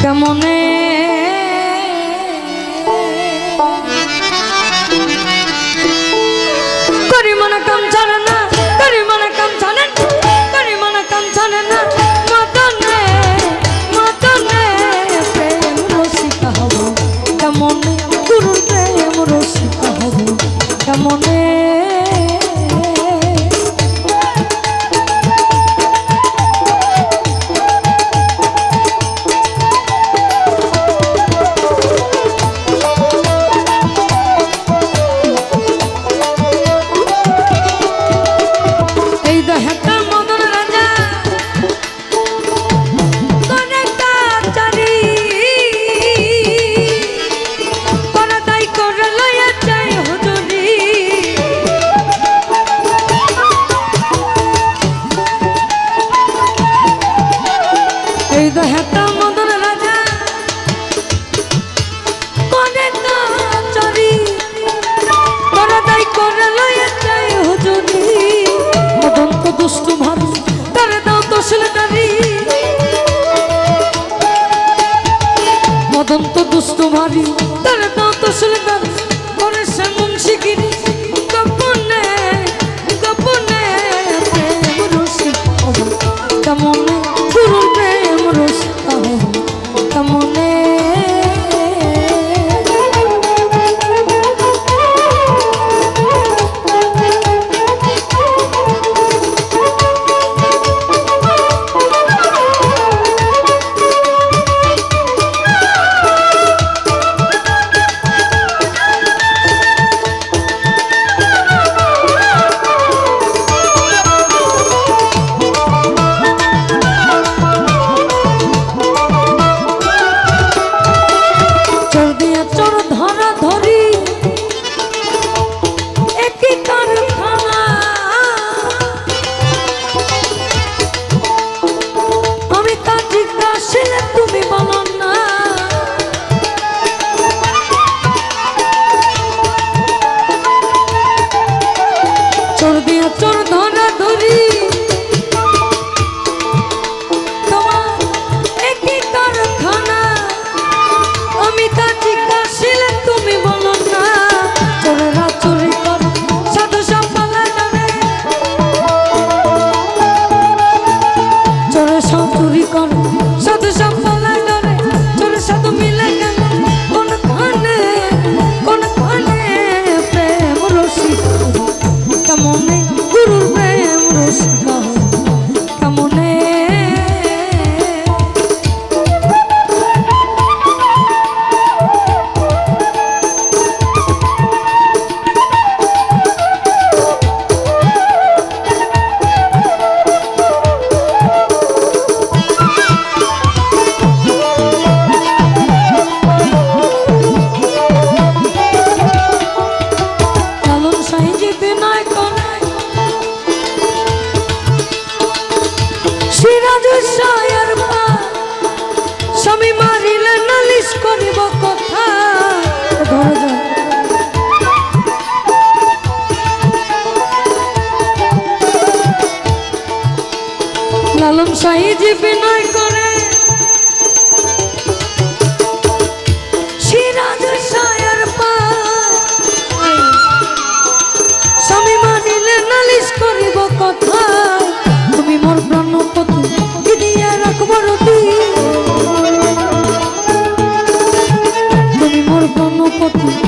কেমনে করি মনে কম চরণ দন্ত দুষ্ট ভারী তার দন্ত শুনে তার কর, সাধু সম্পলা করে চোর সাধু মিলে গেল। কোন খানে কোন খানে প্রেম রসিক, কেমন যে বিনয় করে। সিরাজ সায়ার পা। স্বামী মানিলে নালিশ করিব কথা। তুমি মোর প্রাণপতি দিয়া রাখব রতি। তুমি মোর প্রাণপতি